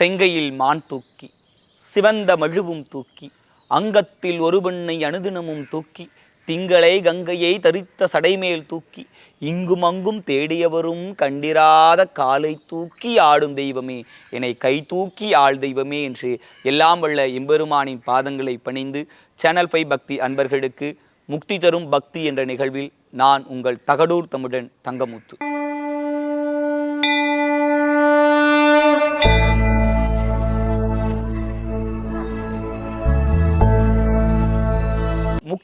செங்கையில் மான் தூக்கி சிவந்த மழுவும் தூக்கி அங்கத்தில் ஒரு பெண்ணை அனுதினமும் தூக்கி திங்களை கங்கையை தரித்த சடைமேல் தூக்கி இங்கும் அங்கும் தேடியவரும் கண்டிராத காலை தூக்கி ஆடும் தெய்வமே என்னை கை தூக்கி ஆள் தெய்வமே என்று எல்லாம் வல்ல எம்பெருமானின் பாதங்களை பணிந்து சேனல் ஃபைவ் பக்தி அன்பர்களுக்கு முக்தி தரும் பக்தி என்ற நிகழ்வில் நான் உங்கள் தகடூர் தமிழன் தங்கமுத்து.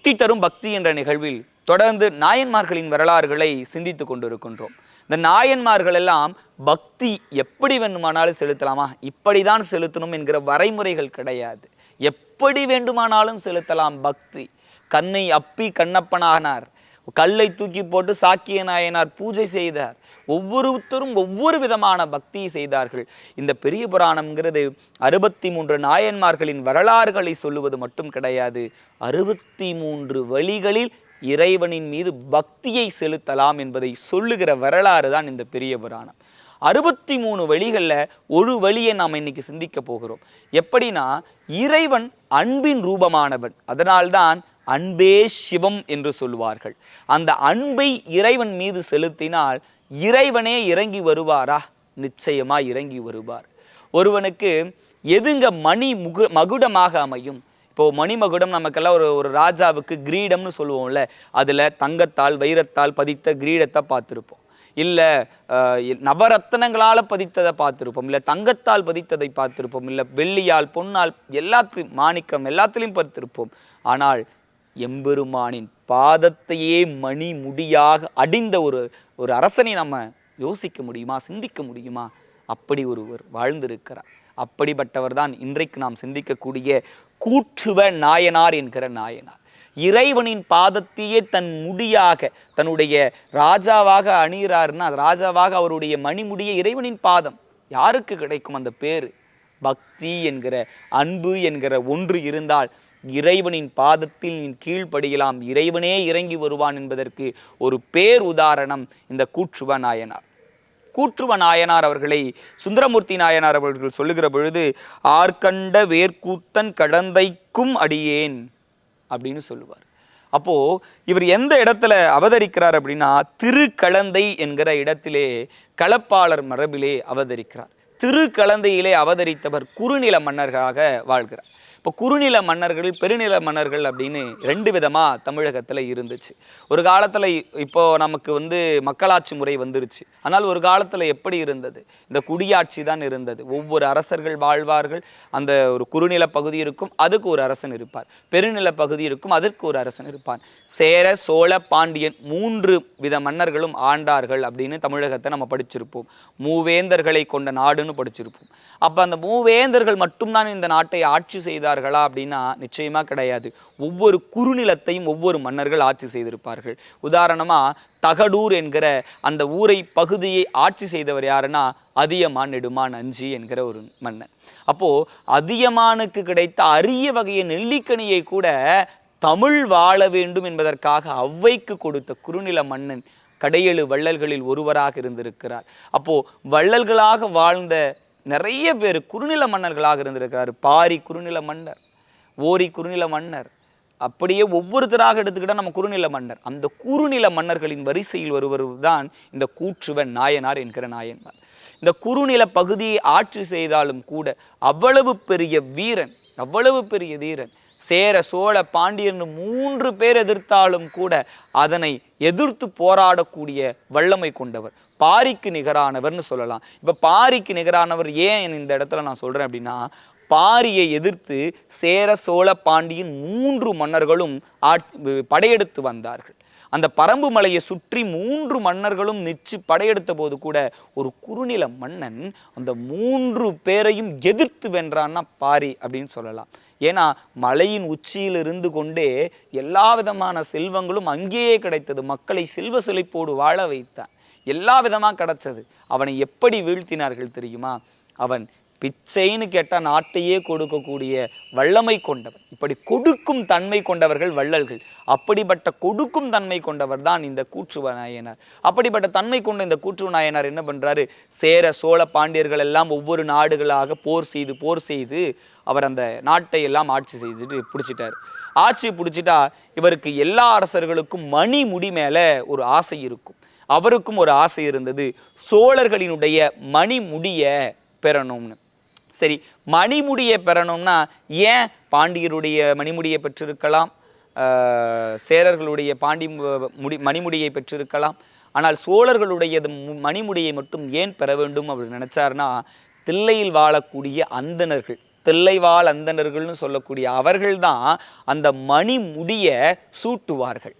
முக்தி தரும் பக்தி என்ற நிகழ்வில் தொடர்ந்து நாயன்மார்களின் வரலாறுகளை சிந்தித்து கொண்டிருக்கின்றோம். இந்த நாயன்மார்கள் எல்லாம் பக்தி எப்படி வேண்டுமானாலும் செலுத்தலாமா? இப்படிதான் செலுத்தணும் என்கிற வரைமுறைகள் கிடையாது. எப்படி வேண்டுமானாலும் செலுத்தலாம் பக்தி. கண்ணை அப்பி கண்ணப்பனானார். கல்லை தூக்கி போட்டு சாக்கிய நாயனார் பூஜை செய்தார். ஒவ்வொருத்தரும் ஒவ்வொரு விதமான பக்தியை செய்தார்கள். இந்த பெரிய புராணம்ங்கிறது அறுபத்தி மூன்று நாயன்மார்களின் வரலாறுகளை சொல்லுவது மட்டும் கிடையாது. அறுபத்தி மூன்று வழிகளில் இறைவனின் மீது பக்தியை செலுத்தலாம் என்பதை சொல்லுகிற வரலாறு தான் இந்த பெரிய புராணம். அறுபத்தி மூணு வழிகளில் ஒரு வழியை நாம் இன்னைக்கு சிந்திக்க போகிறோம். எப்படின்னா இறைவன் அன்பின் ரூபமானவன். அதனால்தான் அன்பே சிவம் என்று சொல்லுவார்கள். அந்த அன்பை இறைவன் மீது செலுத்தினால் இறைவனே இறங்கி வருவாரா? நிச்சயமா இறங்கி வருவார். ஒருவனுக்கு எதுங்க மணி முகு மகுடமாக அமையும்? இப்போ மணிமகுடம் நமக்கெல்லாம் ஒரு ஒரு ராஜாவுக்கு கிரீடம்னு சொல்லுவோம்ல அதில் தங்கத்தால் வைரத்தால் பதித்த கிரீடத்தை பார்த்துருப்போம். இல்லை நவரத்தனங்களால் பதித்ததை பார்த்துருப்போம். இல்லை தங்கத்தால் பதித்ததை பார்த்துருப்போம். இல்லை வெள்ளியால் பொன்னால் எல்லாத்து மாணிக்கம் எல்லாத்துலேயும் பார்த்துருப்போம் ஆனால் எம்பெருமானின் பாதத்தையே மணி முடியாக அடிந்த ஒரு ஒரு அரசனை நம்ம யோசிக்க முடியுமா சிந்திக்க முடியுமா? அப்படி ஒருவர் வாழ்ந்திருக்கிறார். அப்படிப்பட்டவர் தான் இன்றைக்கு நாம் சிந்திக்கக்கூடிய கூற்றுவ நாயனார் என்கிற நாயனார். இறைவனின் பாதத்தையே தன் முடியாக தன்னுடைய ராஜாவாக அணிகிறாருன்னா ராஜாவாக அவருடைய மணிமுடிய இறைவனின் பாதம். யாருக்கு கிடைக்கும் அந்த பேர்? பக்தி என்கிற அன்பு என்கிற ஒன்று இருந்தால் இறைவனின் பாதத்தில் நீ கீழ்ப்படியலாம். இறைவனே இறங்கி வருவான் என்பதற்கு ஒரு பேர் உதாரணம் இந்த கூற்றுவ நாயனார். கூற்றுவ நாயனார் அவர்களை சுந்தரமூர்த்தி நாயனார் அவர்கள் சொல்லுகிற பொழுது ஆர்கண்ட வேர்க்கூத்தன் கடந்தைக்கும் அடியேன் அப்படின்னு சொல்லுவார். அப்போ இவர் எந்த இடத்துல அவதரிக்கிறார் அப்படின்னா திருக்கலந்தை என்கிற இடத்திலே களப்பாளர் மரபிலே அவதரிக்கிறார். திரு கலந்தையிலே அவதரித்தவர் குறுநில மன்னர்களாக வாழ்கிறார். இப்போ குறுநில மன்னர்கள் பெருநில மன்னர்கள் அப்படின்னு ரெண்டு விதமாக தமிழகத்தில் இருந்துச்சு. ஒரு காலத்தில் இப்போது நமக்கு வந்து மக்களாட்சி முறை வந்துருச்சு. ஆனால் ஒரு காலத்தில் எப்படி இருந்தது? இந்த குடியாட்சி தான் இருந்தது. ஒவ்வொரு அரசர்கள் வாழ்வார்கள். அந்த ஒரு குறுநில பகுதி இருக்கும் அதுக்கு ஒரு அரசன் இருப்பார். பெருநில பகுதி இருக்கும் அதற்கு ஒரு அரசன் இருப்பான். சேர சோழ பாண்டியன் மூன்று வித மன்னர்களும் ஆண்டார்கள் அப்படின்னு தமிழகத்தை நம்ம படிச்சிருப்போம். மூவேந்தர்களை கொண்ட நாடு நாடுன்னு படிச்சிருப்போம். அப்போ அந்த மூவேந்தர்கள் மட்டும்தான் இந்த நாட்டை ஆட்சி செய்தார்களா அப்படின்னா நிச்சயமா கிடையாது. ஒவ்வொரு குறுநிலத்தையும் ஒவ்வொரு மன்னர்கள் ஆட்சி செய்திருப்பார்கள். உதாரணமா தகடூர் என்கிற அந்த ஊரை பகுதியை ஆட்சி செய்தவர் யாருன்னா அதியமான் நெடுமான் அஞ்சி என்கிற ஒரு மன்னன். அப்போ அதியமானுக்கு கிடைத்த அரிய வகைய நெல்லிக்கனியை கூட தமிழ் வாழ வேண்டும் என்பதற்காக அவ்வைக்கு கொடுத்த குறுநில மன்னன் கடையெழு வள்ளல்களில் ஒருவராக இருந்திருக்கிறார். அப்போது வள்ளல்களாக வாழ்ந்த நிறைய பேர் குறுநில மன்னர்களாக இருந்திருக்கிறார். பாரி குறுநில மன்னர் ஓரி குறுநில மன்னர் அப்படியே ஒவ்வொருத்தராக எடுத்துக்கிட்டால் நம்ம குறுநில மன்னர். அந்த குறுநில மன்னர்களின் வரிசையில் ஒருவர் தான் இந்த கூற்றுவன் நாயனார் என்கிற நாயன்மார். இந்த குறுநில பகுதியை ஆட்சி செய்தாலும் கூட அவ்வளவு பெரிய வீரன் அவ்வளவு பெரிய வீரன் சேர சோழ பாண்டியன்னு மூன்று பேர் எதிர்த்தாலும் கூட அதனை எதிர்த்து போராடக்கூடிய வல்லமை கொண்டவர். பாரிக்கு நிகரானவர்னு சொல்லலாம். இப்போ பாரிக்கு நிகரானவர் ஏன் இந்த இடத்துல நான் சொல்கிறேன் அப்படின்னா பாரியை எதிர்த்து சேர சோழ பாண்டியன் மூன்று மன்னர்களும் ஆட்சி படையெடுத்து வந்தார்கள். அந்த பரம்பு மலையை சுற்றி மூன்று மன்னர்களும் நிச்சு படையெடுத்த போது கூட ஒரு குறுநில மன்னன் அந்த மூன்று பேரையும் எதிர்த்து வென்றான்னா பாரி அப்படின்னு சொல்லலாம். ஏன்னா மலையின் உச்சியில் இருந்து கொண்டே எல்லா விதமான செல்வங்களும் அங்கேயே கிடைத்தது. மக்களை செல்வ செழிப்போடு வாழ வைத்தான். எல்லா விதமாக கிடைச்சது. அவனை எப்படி வீழ்த்தினார்கள் தெரியுமா? அவன் பிச்சைன்னு கேட்டால் நாட்டையே கொடுக்கக்கூடிய வல்லமை கொண்டவர். இப்படி கொடுக்கும் தன்மை கொண்டவர்கள் வள்ளல்கள். அப்படிப்பட்ட கொடுக்கும் தன்மை கொண்டவர் தான் இந்த கூற்றுவ நாயனார். அப்படிப்பட்ட தன்மை கொண்ட இந்த கூற்றுவ நாயனார் என்ன பண்ணுறாரு சேர சோழ பாண்டியர்கள் எல்லாம் ஒவ்வொரு நாடுகளாக போர் செய்து போர் செய்து அவர் அந்த நாட்டை எல்லாம் ஆட்சி செய்துட்டு பிடிச்சிட்டார். ஆட்சி பிடிச்சிட்டா இவருக்கு எல்லா அரசர்களுக்கும் மணி முடி மேலே ஒரு ஆசை இருக்கும். அவருக்கும் ஒரு ஆசை இருந்தது சோழர்களினுடைய மணிமுடிய பெறணும்னு. சரி மணிமுடியை பெறணும்னா ஏன் பாண்டியருடைய மணிமுடியை பெற்றிருக்கலாம்? சேரர்களுடைய பாண்டி முடி மணிமுடியை பெற்றிருக்கலாம். ஆனால் சோழர்களுடையது மு- மணிமுடியை மட்டும் ஏன் பெற வேண்டும் அப்படின்னு நினச்சாருன்னா தில்லையில் வாழக்கூடிய அந்தணர்கள் தில்லைவாழ் அந்தணர்கள்னு சொல்லக்கூடிய அவர்கள்தான் அந்த மணிமுடியை சூட்டுவார்கள்.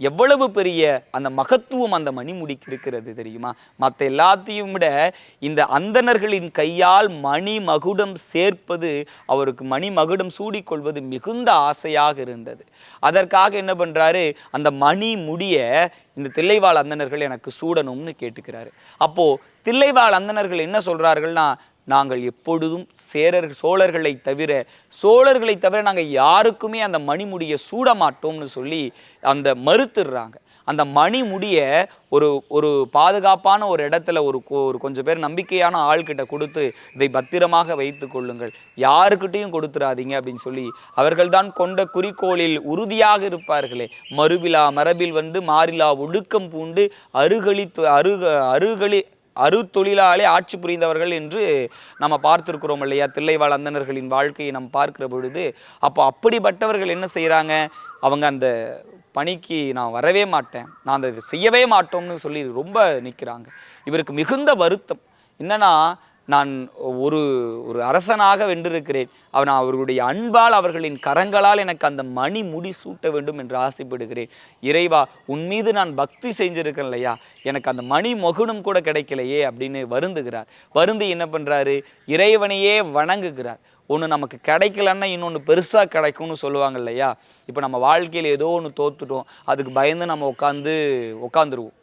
எவ்வளவு பெரிய அந்த மகத்துவம் அந்த மணிமுடிக்கு இருக்கிறது தெரியுமா? மற்ற எல்லாத்தையும் விட இந்த அந்தணர்களின் கையால் மணி மகுடம் சேர்ப்பது அவருக்கு மணி மகுடம் சூடிக்கொள்வது மிகுந்த ஆசையாக இருந்தது. அதற்காக என்ன பண்ணுறாரு அந்த மணி முடிய இந்த தில்லைவாழ் அந்தணர்கள் எனக்கு சூடணும்னு கேட்டுக்கிறாரு. அப்போது தில்லைவாழ் அந்தணர்கள் என்ன சொல்கிறார்கள்னா நாங்கள் எப்பொழுதும் சேரர் சோழர்களை தவிர சோழர்களை தவிர நாங்கள் யாருக்குமே அந்த மணிமுடியை சூட மாட்டோம்னு சொல்லி அந்த மறுத்துடுறாங்க. அந்த மணிமுடிய ஒரு ஒரு பாதுகாப்பான ஒரு இடத்துல ஒரு ஒரு கொஞ்சம் பேர் நம்பிக்கையான ஆள்கிட்ட கொடுத்து இதை பத்திரமாக வைத்து கொள்ளுங்கள். யாருக்கிட்டையும் கொடுத்துறாதீங்க அப்படின்னு சொல்லி அவர்கள்தான் கொண்ட குறிக்கோளில் உறுதியாக இருப்பார்களே. மறுவிழா மரபில் வந்து மாறிலா ஒடுக்கம் பூண்டு அருகளி அருக அருகளி அருத்தொழிலாலே ஆட்சி புரிந்தவர்கள் என்று நம்ம பார்த்துருக்கிறோம் இல்லையா? தில்லைவாழ் அந்தணர்களின் வாழ்க்கையை நம்ம பார்க்கிற பொழுது அப்போ அப்படிப்பட்டவர்கள் என்ன செய்கிறாங்க அவங்க அந்த பணிக்கு நான் வரவே மாட்டேன் நான் அந்த செய்யவே மாட்டோம்னு சொல்லி ரொம்ப நிற்கிறாங்க இவருக்கு மிகுந்த வருத்தம். என்னென்னா நான் ஒரு ஒரு அரசனாக வென்றிருக்கிறேன். அவன் அவர்களுடைய அன்பால் அவர்களின் கரங்களால் எனக்கு அந்த மணி முடி சூட்ட வேண்டும் என்று ஆசைப்படுகிறேன். இறைவா உன் மீது நான் பக்தி செஞ்சிருக்கேன் இல்லையா? எனக்கு அந்த மணி மொகுனம் கூட கிடைக்கலையே அப்படின்னு வருந்துகிறார். வருந்து என்ன பண்ணுறாரு இறைவனையே வணங்குகிறார். ஒன்று நமக்கு கிடைக்கலன்னா இன்னொன்று பெருசாக கிடைக்கும்னு சொல்லுவாங்க இல்லையா? இப்போ நம்ம வாழ்க்கையில் ஏதோ ஒன்று தோத்துட்டோம். அதுக்கு பயந்து நம்ம உட்காந்து உட்காந்துருவோம்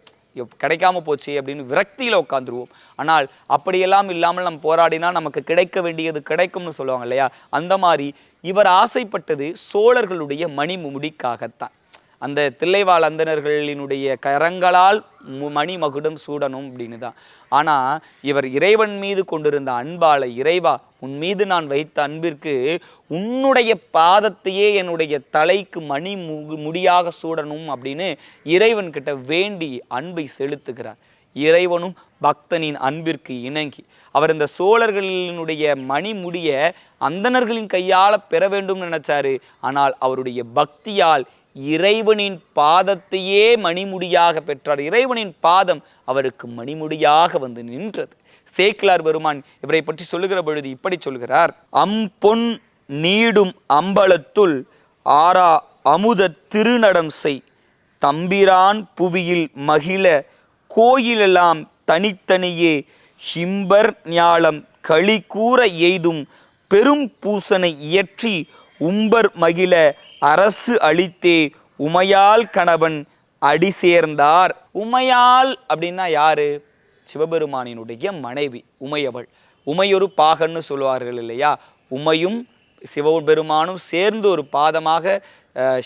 கிடைக்காம போச்சு அப்படின்னு விரக்தியில் உட்காந்துருவோம் ஆனால் அப்படியெல்லாம் இல்லாமல் நம்ம போராடினா நமக்கு கிடைக்க வேண்டியது கிடைக்கும்னு சொல்லுவாங்க இல்லையா? அந்த மாதிரி இவர் ஆசைப்பட்டது சோழர்களுடைய மணிமுடிக்காகத்தான். அந்த தில்லைவாழ் அந்தனர்களினுடைய கரங்களால் மணி மகுடம் சூடணும் அப்படின்னு தான். ஆனால் இவர் இறைவன் மீது கொண்டிருந்த அன்பால இறைவா உன் மீது நான் வைத்த அன்பிற்கு உன்னுடைய பாதத்தையே என்னுடைய தலைக்கு மணி மு- முடியாக சூடணும் அப்படின்னு இறைவன் கிட்ட வேண்டி அன்பை செலுத்துகிறார். இறைவனும் பக்தனின் அன்பிற்கு இணங்கி. அவர் இந்த சோழர்களினுடைய மணிமுடிய அந்தனர்களின் கையால் பெற வேண்டும் நினைச்சாரு. ஆனால் அவருடைய பக்தியால் இறைவனின் பாதத்தையே மணிமுடியாக பெற்றார். இறைவனின் பாதம் அவருக்கு மணிமுடியாக வந்து நின்றது. சேக்கிலார் பெருமான் இவரை பற்றி சொல்லுகிற பொழுது இப்படி சொல்கிறார். அம்பொன் நீடும் அம்பலத்துள் ஆரா அமுத திருநடம் செய். தம்பிரான் புவியில் மகிழ கோயிலெல்லாம் தனித்தனியே. ஹிம்பர் ஞாலம் களி கூற எய்தும் பெரும் பூசனை இயற்றி உம்பர் மகிழ அரசு அளித்தே உமையால் கணவன் அடி சேர்ந்தார். உமையால் அப்படின்னா யாரு? சிவபெருமானினுடைய மனைவி உமையவள். உமையொரு பாகன்னு சொல்லுவார்கள் இல்லையா? உமையும் சிவபெருமானும் சேர்ந்து ஒரு பாதமாக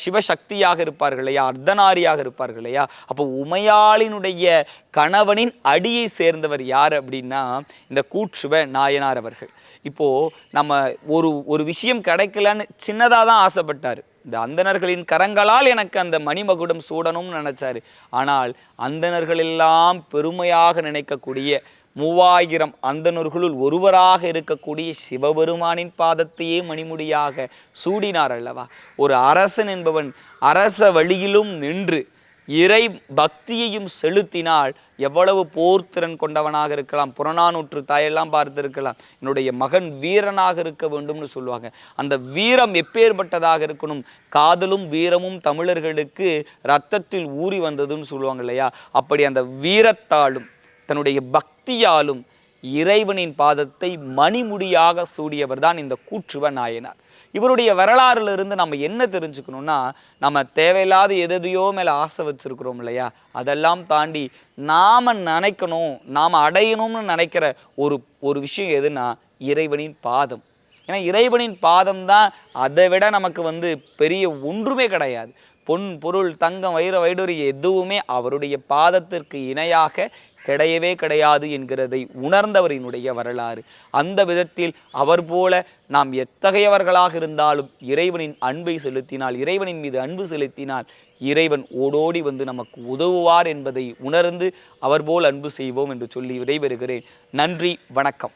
சிவசக்தியாக இருப்பார்கள் இல்லையா? அர்த்தநாரியாக இருப்பார்கள் இல்லையா? அப்போ உமையாளினுடைய கணவனின் அடியை சேர்ந்தவர் யார் அப்படின்னா இந்த கூட்சுவ நாயனார் அவர்கள். இப்போது நம்ம ஒரு ஒரு விஷயம் கிடைக்கலன்னு சின்னதாக தான் ஆசைப்பட்டார். இந்த அந்தணர்களின் கரங்களால் எனக்கு அந்த மணிமகுடம் சூடணும்னு நினச்சாரு. ஆனால் அந்தணர்கள் எல்லாம் பெருமையாக நினைக்கக்கூடிய மூவாயிரம் அந்தனர்களுள் ஒருவராக இருக்கக்கூடிய சிவபெருமானின் பாதத்தையே மணிமுடியாக சூடினார் அல்லவா? ஒரு அரசன் என்பவன் அரச வழியிலும் நின்று இறை பக்தியையும் செலுத்தினால் எவ்வளவு போர்த்திறன் கொண்டவனாக இருக்கலாம் புறநானூற்று தாயெல்லாம் பார்த்திருக்கலாம். என்னுடைய மகன் வீரனாக இருக்க வேண்டும்னு சொல்லுவாங்க. அந்த வீரம் எப்பேற்பட்டதாக இருக்கணும்? காதலும் வீரமும் தமிழர்களுக்கு ரத்தத்தில் ஊறி வந்ததுன்னு சொல்லுவாங்க இல்லையா? அப்படி அந்த வீரத்தாலும் தன்னுடைய பக்தியாலும் இறைவனின் பாதத்தை மணிமுடியாக சூடியவர் தான் இந்த கூற்றுவ நாயனார். இவருடைய வரலாறுலேருந்து நம்ம என்ன தெரிஞ்சுக்கணும்னா நம்ம தேவையில்லாத எதையோ மேலே ஆசை வச்சிருக்கிறோம் இல்லையா? அதெல்லாம் தாண்டி நாம் நினைக்கணும் நாம் அடையணும்னு நினைக்கிற ஒரு ஒரு விஷயம் எதுனா இறைவனின் பாதம். ஏன்னா இறைவனின் பாதம் தான் அதை விட நமக்கு வந்து பெரிய ஒன்றுமே கிடையாது. பொன் பொருள் தங்கம் வைர வைடூரி எதுவுமே அவருடைய பாதத்திற்கு இணையாக கிடையவே கிடையாது என்கிறதை உணர்ந்தவரினுடைய வரலாறு. அந்த விதத்தில் அவர் போல நாம் எத்தகையவர்களாக இருந்தாலும் இறைவனின் அன்பை செலுத்தினால் இறைவனின் மீது அன்பு செலுத்தினால் இறைவன் ஓடோடி வந்து நமக்கு உதவுவார் என்பதை உணர்ந்து அவர் போல் அன்பு செய்வோம் என்று சொல்லி விடைபெறுகிறேன். நன்றி வணக்கம்.